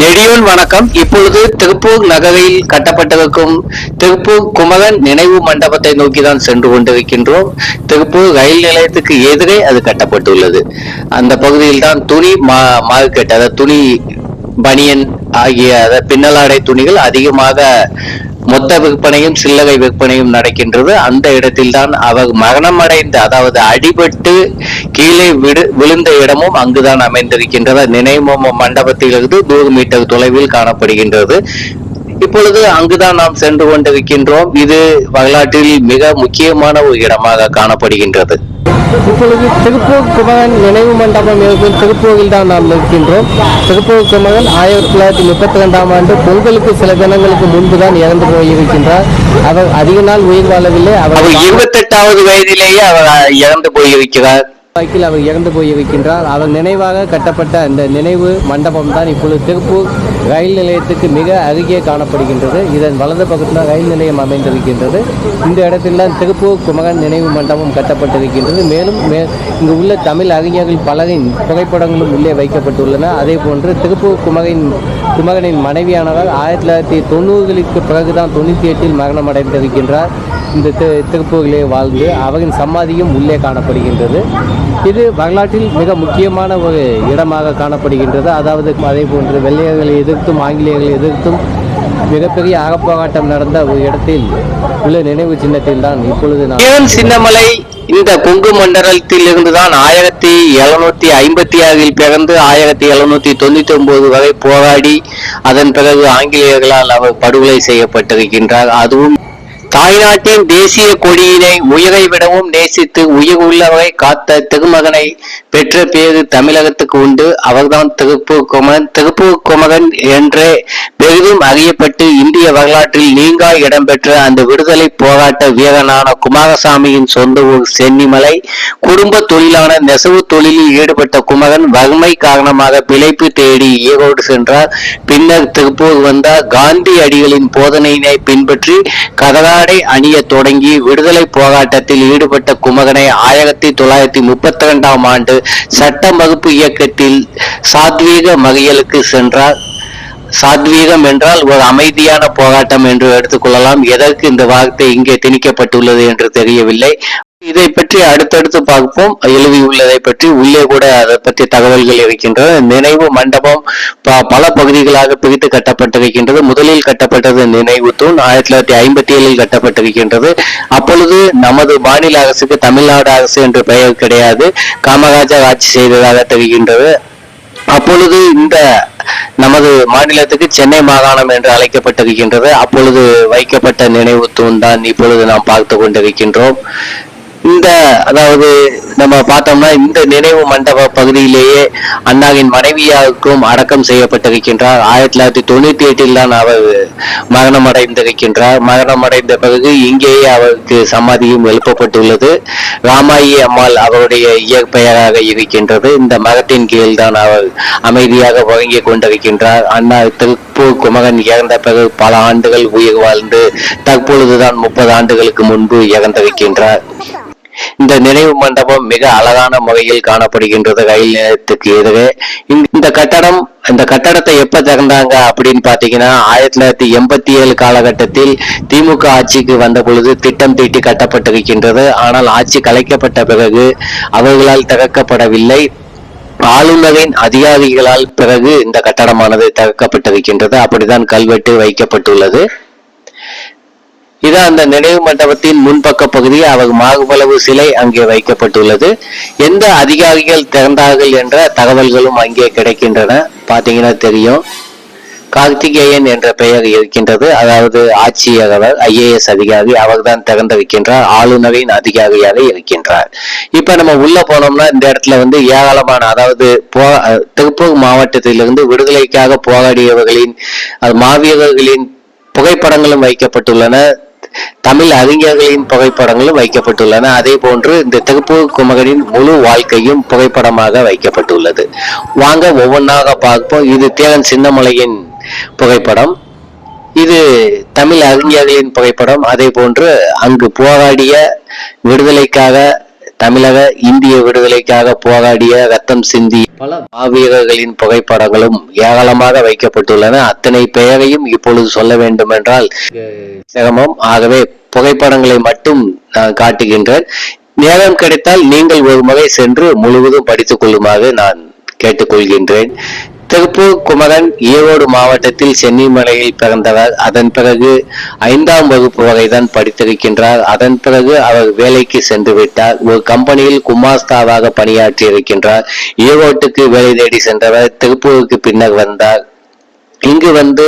நெடியோன் வணக்கம். இப்பொழுது திருப்பூர் நகரில் கட்டப்பட்டிருக்கும் திருப்பூர் குமரன் நினைவு மண்டபத்தை நோக்கி தான் சென்று கொண்டிருக்கின்றோம். திருப்பூர் ரயில் நிலையத்துக்கு எதிரே அது கட்டப்பட்டுள்ளது. அந்த பகுதியில் தான் துணி மா மார்க்கெட் அதாவது துணி பனியன் ஆகிய பின்னலாடை துணிகள் அதிகமாக மொத்த விற்பனையும் சில்லறை விற்பனையும் நடக்கின்றது. அந்த இடத்தில்தான் அவர் மரணம் அடைந்த அதாவது அடிபட்டு கீழே விடு விழுந்த இடமும் அங்குதான் அமைந்திருக்கின்றது. நினைவு மண்டபத்திலிருந்து நூறு மீட்டர் தொலைவில் காணப்படுகின்றது. இப்பொழுது அங்குதான் நாம் சென்று கொண்டிருக்கின்றோம். இது வரலாற்றில் மிக முக்கியமான ஒரு இடமாக காணப்படுகின்றது. இப்பொழுது திருப்பூர் குமரன் நினைவு மண்டபம் இருக்கும் திருப்பூரில் தான் நாம் இருக்கின்றோம் திருப்பூர் குமரன் ஆயிரத்தி தொள்ளாயிரத்தி முப்பத்தி ரெண்டாம் ஆண்டு பொங்கலுக்கு சில தினங்களுக்கு முன்பு தான் இறந்து போயிருக்கின்றார். அவர் அதிக நாள் உயிர் வாழவில்லை. அவர் அவர் இருபத்தெட்டாவது வயதிலேயே அவர் இறந்து போயிருக்கிறார். வாக்கில் அவர் இறந்து போய் இருக்கின்றார். அவர் நினைவாக கட்டப்பட்ட அந்த நினைவு மண்டபம் தான் இப்பொழுது திருப்பூர் ரயில் நிலையத்துக்கு மிக அருகே காணப்படுகின்றது. இதன் வலது பக்கத்தில் ரயில் நிலையம் அமைந்திருக்கின்றது. இந்த இடத்தில் தான் திருப்பூர் குமரன் நினைவு மண்டபம் கட்டப்பட்டிருக்கின்றது. மேலும் மே இங்கு உள்ள தமிழ் அறிஞர்கள் பலரின் புகைப்படங்களும் உள்ளே வைக்கப்பட்டுள்ளன. அதே போன்று திருப்பூர் குமரின் குமரனின் மனைவியானவர் ஆயிரத்தி தொள்ளாயிரத்தி தொண்ணூறுகளுக்கு பிறகுதான் தொண்ணூற்றி எட்டில் மரணம் அடைந்திருக்கின்றார் இந்த திருப்பூரிலே வாழ்ந்து அவரின் சமாதியும் உள்ளே காணப்படுகின்றது. இது வரலாற்றில் மிக முக்கியமான ஒரு இடமாக காணப்படுகின்றது. அதாவது அதே போன்று வெள்ளையர்களை எதிர்த்தும் ஆங்கிலேயர்களை எதிர்த்தும் மிகப்பெரிய அகப்போராட்டம் நடந்த ஒரு இடத்தில் உள்ள நினைவு சின்னத்தில் தான் இப்பொழுது நான் சின்னமலை இந்த கொங்கு மண்டலத்தில் இருந்துதான் ஆயிரத்தி எழுநூத்தி ஐம்பத்தி ஆறில் பிறந்து ஆயிரத்தி எழுநூத்தி தொண்ணூத்தி ஒன்பது வரை போராடி அதன் பிறகு ஆங்கிலேயர்களால் அவர் படுகொலை செய்யப்பட்டிருக்கின்றார். அதுவும் தாய்நாட்டின் தேசிய கொடியினை உயிரை விடவும் நேசித்து உயிர் உள்ளவரை காத்த திருமகனை பெற்ற பேரு தமிழகத்துக்கு உண்டு. அவர்தான் திருப்பூர் குமரன். திருப்பூர் குமரன் என்றே பெரிதும் அறியப்பட்டு இந்திய வரலாற்றில் நீங்கா இடம்பெற்ற அந்த விடுதலை போராட்ட வீரனான குமாரசாமியின் சொந்த ஊர் சென்னிமலை. குடும்ப தொழிலான நெசவு தொழிலில் ஈடுபட்ட குமரன் வறுமை காரணமாக பிழைப்பு தேடி ஈரோடு சென்றார். பின்னர் திருப்பூர் வந்தார். காந்தி அடிகளின் போதனையினை பின்பற்றி ஆடை அணிய தொடங்கி விடுதலை போராட்டத்தில் ஈடுபட்ட குமகனை ஆயிரத்தி தொள்ளாயிரத்தி முப்பத்தி ரெண்டாம் ஆண்டு சட்ட வகுப்பு இயக்கத்தில் சாத்வீக மகையலுக்கு சென்றார். சாத்வீகம் என்றால் ஒரு அமைதியான போராட்டம் என்று எடுத்துக்கொள்ளலாம் எதற்கு இந்த வார்த்தை இங்கே திணிக்கப்பட்டுள்ளது என்று தெரியவில்லை. இதை பற்றி அடுத்தடுத்து பார்ப்போம். எழுதியுள்ளதை பற்றி உள்ளே கூட அதை பற்றி தகவல்கள் இருக்கின்றது நினைவு மண்டபம் ப- பல பகுதிகளாக பிரித்து கட்டப்பட்டிருக்கின்றது. முதலில் கட்டப்பட்டது நினைவு தூண். ஆயிரத்தி தொள்ளாயிரத்தி ஐம்பத்தி ஏழில் கட்டப்பட்டிருக்கின்றது. அப்பொழுது நமது மாநில அரசுக்கு தமிழ்நாடு அரசு என்று பெயர் கிடையாது. காமராஜர் ஆட்சி செய்ததாக தெரிகின்றது. அப்பொழுது இந்த நமது மாநிலத்துக்கு சென்னை மாகாணம் என்று அழைக்கப்பட்டிருக்கின்றது. அப்பொழுது வைக்கப்பட்ட நினைவு தூண் தான் இப்பொழுது நாம் பார்த்து கொண்டிருக்கின்றோம். இந்த அதாவது நம்ம பார்த்தோம்னா இந்த நினைவு மண்டப பகுதியிலேயே அண்ணாவின் மனைவியாருக்கும் அடக்கம் செய்யப்பட்டிருக்கின்றார். ஆயிரத்தி தொள்ளாயிரத்தி தொண்ணூத்தி எட்டில் தான் அவர் மரணம் அடைந்திருக்கின்றார் மரணம் அடைந்த பிறகு இங்கேயே அவருக்கு சமாதியும் எழுப்பப்பட்டுள்ளது. ராமாயி அம்மாள் அவருடைய இயற்பெயராக இருக்கின்றது. இந்த மரத்தின் கீழ் தான் அவர் அமைதியாக வழங்கிக் கொண்டிருக்கின்றார். அண்ணா திருப்பூர் குமரன் இறந்த பிறகு பல ஆண்டுகள் உயிர் வாழ்ந்து தற்பொழுதுதான் முப்பது ஆண்டுகளுக்கு முன்பு இறந்திருக்கின்றார். இந்த நினைவு மண்டபம் மிக அழகான முறையில் காணப்படுகின்றது ரயில் நிலையத்துக்கு எதிரே. இந்த- கட்டடம் இந்த கட்டடத்தை எப்ப திறந்தாங்க அப்படின்னு பாத்தீங்கன்னா ஆயிரத்தி தொள்ளாயிரத்தி எண்பத்தி ஏழு காலகட்டத்தில் திமுக ஆட்சிக்கு வந்த பொழுது திட்டம் தீட்டி கட்டப்பட்டிருக்கின்றது. ஆனால் ஆட்சி கலைக்கப்பட்ட பிறகு அவர்களால் திறக்கப்படவில்லை. ஆளுநரின் அதிகாரிகளால் பிறகு இந்த கட்டடமானது திறக்கப்பட்டிருக்கின்றது. அப்படிதான் கல்வெட்டு வைக்கப்பட்டுள்ளது. இது அந்த நினைவு மண்டபத்தின் முன்பக்க பகுதி அவர் மாகுபளவு சிலை அங்கே வைக்கப்பட்டுள்ளது. எந்த அதிகாரிகள் திறந்தார்கள் என்ற தகவல்களும் அங்கே கிடைக்கின்றன. பார்த்தீங்கன்னா தெரியும். கார்த்திகேயன் என்ற பெயர் இருக்கின்றது. அதாவது ஆட்சியர் அவர் ஐஏஎஸ் அதிகாரி அவர் தான் திறந்த திறந்திருக்கின்றார். ஆளுநரின் அதிகாரியாக இருக்கின்றார். இப்ப நம்ம உள்ள போனோம்னா இந்த இடத்துல வந்து ஏராளமான அதாவது போ திருப்பூர் மாவட்டத்திலிருந்து விடுதலைக்காக போராடியவர்களின் மாவீரர்களின் புகைப்படங்களும் வைக்கப்பட்டுள்ளன. தமிழ் அறிஞர்களின் புகைப்படங்களும் வைக்கப்பட்டுள்ளன. அதே போன்று இந்த திருப்பூர் குமகனின் முழு வாழ்க்கையும் புகைப்படமாக வைக்கப்பட்டுள்ளது. வாங்க ஒவ்வொன்றாக பார்ப்போம். இது தேவன் சின்னமலையின் புகைப்படம். இது தமிழ் அறிஞர்களின் புகைப்படம். அதே போன்று அங்கு போராடிய விடுதலைக்காக தமிழக இந்திய விடுதலைக்காக போராடிய ரத்தம் சிந்தி பல மாவீரர்களின் புகைப்படங்களும் ஏராளமாக வைக்கப்பட்டுள்ளன. அத்தனை பெயரையும் இப்பொழுது சொல்ல வேண்டும் என்றால் சிரமம் ஆகவே புகைப்படங்களை மட்டும் நான் காட்டுகின்றேன். நேரம் கிடைத்தால் நீங்கள் ஒரு முறை சென்று முழுவதும் படித்துக் கொள்ளுமாறு நான் கேட்டுக்கொள்கின்றேன். திருப்பூர் குமரன் ஈரோடு மாவட்டத்தில் சென்னிமலையில் பிறந்தவர். அதன் பிறகு ஐந்தாம் வகுப்பு வரைதான் படித்திருக்கின்றார். அதன் பிறகு அவர் வேலைக்கு சென்று விட்டார். ஒரு கம்பெனியில் குமாஸ்தாவாக பணியாற்றி இருக்கின்றார் ஈரோட்டுக்கு வேலை தேடி சென்றவர் திருப்பூருக்கு பின்னர் வந்தார். இங்கு வந்து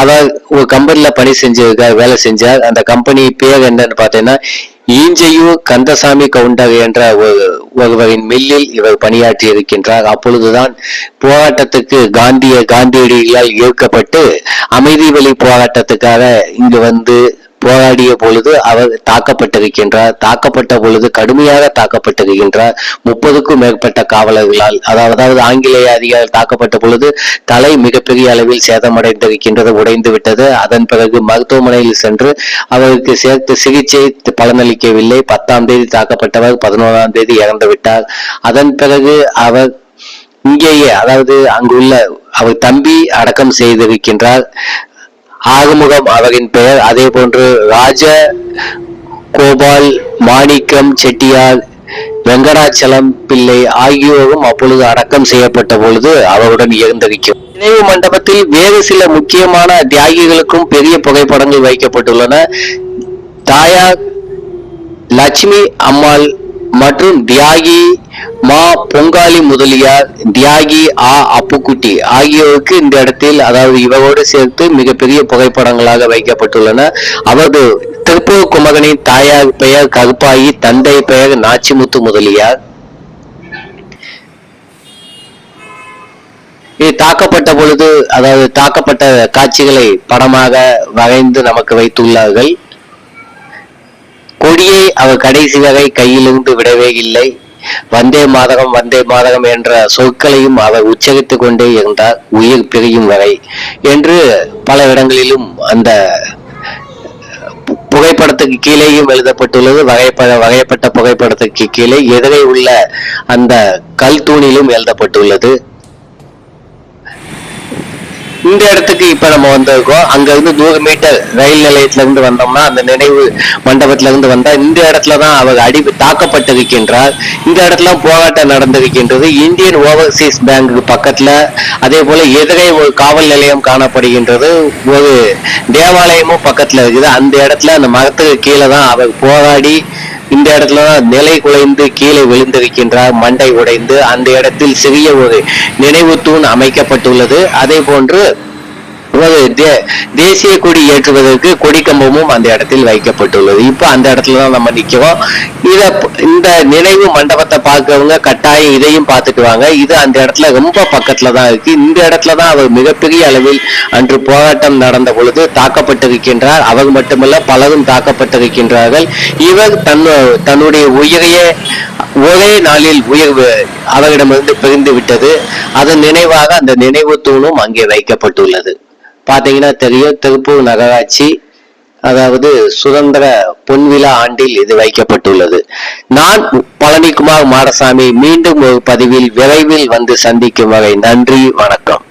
அவர் ஒரு கம்பெனியில் பணி செஞ்சிருக்கார் வேலை செஞ்சார். அந்த கம்பெனி பேர் என்னன்னு பார்த்தீங்கன்னா ஈஞ்சையு கந்தசாமி கவுண்டர் என்ற ஒரு ஒருவரின் மில்லில் இவர் பணியாற்றி இருக்கின்றார் அப்பொழுதுதான் போராட்டத்துக்கு காந்திய காந்தியடிகளால் ஈர்க்கப்பட்டு அமைதி வழி போராட்டத்துக்காக இங்கு வந்து போராடிய பொழுது அவர் தாக்கப்பட்டிருக்கின்றார். தாக்கப்பட்ட பொழுது கடுமையாக தாக்கப்பட்டிருக்கின்றார். முப்பதுக்கும் மேற்பட்ட காவலர்களால் அதாவது ஆங்கிலேய அதிகாரிகள் தாக்கப்பட்ட பொழுது தலை மிகப்பெரிய அளவில் சேதமடைந்திருக்கின்றது உடைந்து விட்டது அதன் பிறகு மருத்துவமனையில் சென்று அவருக்கு சேர்த்து சிகிச்சை பலனளிக்கவில்லை. பத்தாம் தேதி தாக்கப்பட்டவர் பதினோராம் தேதி இறந்து விட்டார் அதன் பிறகு அவர் இங்கேயே அதாவது அங்குள்ள அவர் தம்பி அடக்கம் செய்திருக்கின்றார். ஆறுமுகம் அவரின் பெயர். அதே போன்று ராஜ கோபால் மாணிக்கம் செட்டியார் வெங்கடாச்சலம் பிள்ளை ஆகியோரும் அப்பொழுது அடக்கம் செய்யப்பட்ட பொழுது அவருடன் இயந்திருக்கும் நினைவு மண்டபத்தில் வேறு சில முக்கியமான தியாகிகளுக்கும் பெரிய புகைப்படங்கள் வைக்கப்பட்டுள்ளன. தாயார் லட்சுமி அம்மாள் மற்றும் தியாகி மா பொங்காலி முதலியார் தியாகி ஆ அப்புக்குட்டி ஆகியோருக்கு இந்த இடத்தில் அதாவது இவரோடு சேர்த்து மிகப்பெரிய புகைப்படங்களாக வைக்கப்பட்டுள்ளன. அவரது திருப்பூர் குமகனின் தாயார் பெயர் கருப்பாயி தந்தை பெயர் நாச்சிமுத்து முதலியார். இது தாக்கப்பட்ட பொழுது அதாவது தாக்கப்பட்ட காட்சிகளை படமாக வரைந்து நமக்கு வைத்துள்ளார்கள். கொடியை அவர் கடைசி வரை கையிலிருந்து விடவே இல்லை. வந்தே மாதகம் வந்தே மாதகம் என்ற சொற்களையும் அவர் உச்சரித்து கொண்டே இருந்தார் உயிர் பிரியும் வரை. என்று பல இடங்களிலும் அந்த புகைப்படத்துக்கு கீழேயும் எழுதப்பட்டுள்ளது. வகைப்பட வகைப்பட்ட புகைப்படத்துக்கு கீழே எதிரே உள்ள அந்த கல் தூணிலும் எழுதப்பட்டுள்ளது. இந்த இடத்துக்கு இப்ப நம்ம வந்திருக்கோம். அங்க இருந்து நூறு மீட்டர் ரயில் நிலையத்துல இருந்து வந்தோம்னா அந்த நினைவு மண்டபத்துல இருந்து வந்தா இந்த இடத்துல தான் அவர் அடி தாக்கப்பட்டிருக்கின்றார். இந்த இடத்துல போராட்டம் நடந்திருக்கின்றது. இந்தியன் ஓவர்சீஸ் பேங்க் பக்கத்துல அதே போல எதிரே ஒரு காவல் நிலையம் காணப்படுகின்றது. ஒரு தேவாலயமும் பக்கத்துல இருக்குது. அந்த இடத்துல அந்த மரத்துக்கு கீழே தான் அவர் போராடி இந்த இடத்துல தான் நிலை குலைந்து கீழே விழுந்திருக்கின்றார் மண்டை உடைந்து அந்த இடத்தில் சிறிய ஒரு நினைவு தூண் அமைக்கப்பட்டுள்ளது. அதே போன்று தே- தேசிய கொடி ஏற்றுவதற்கு கொடி கம்பமும் அந்த இடத்தில் வைக்கப்பட்டுள்ளது. இப்ப அந்த இடத்துல தான் நம்ம நிற்கிறோம் இத இந்த நினைவு மண்டபத்தை பார்க்கறவங்க கட்டாயம் இதையும் பார்த்துட்டு வாங்க இது அந்த இடத்துல ரொம்ப பக்கத்துல தான் இருக்கு. இந்த இடத்துல தான் அவர் மிகப்பெரிய அளவில் அன்று போராட்டம் நடந்த பொழுது தாக்கப்பட்டிருக்கின்றார். அவர் மட்டுமல்ல பலரும் தாக்கப்பட்டிருக்கின்றார்கள். இவர் தன் தன்னுடைய உயிரையே ஒரே நாளில் உயிர் அவரிடமிருந்து பிரிந்து விட்டது. அதன் நினைவாக அந்த நினைவு தூணும் அங்கே வைக்கப்பட்டுள்ளது. பாத்தீங்கன்னா தெரியும் திருப்பூர் நகராட்சி அதாவது சுதந்திர பொன்விழா ஆண்டில் இது வைக்கப்பட்டுள்ளது. நான் பழனிக்குமார் மாடசாமி மீண்டும் ஒரு பதிவில் விரைவில் வந்து சந்திக்கும் வரை நன்றி வணக்கம்.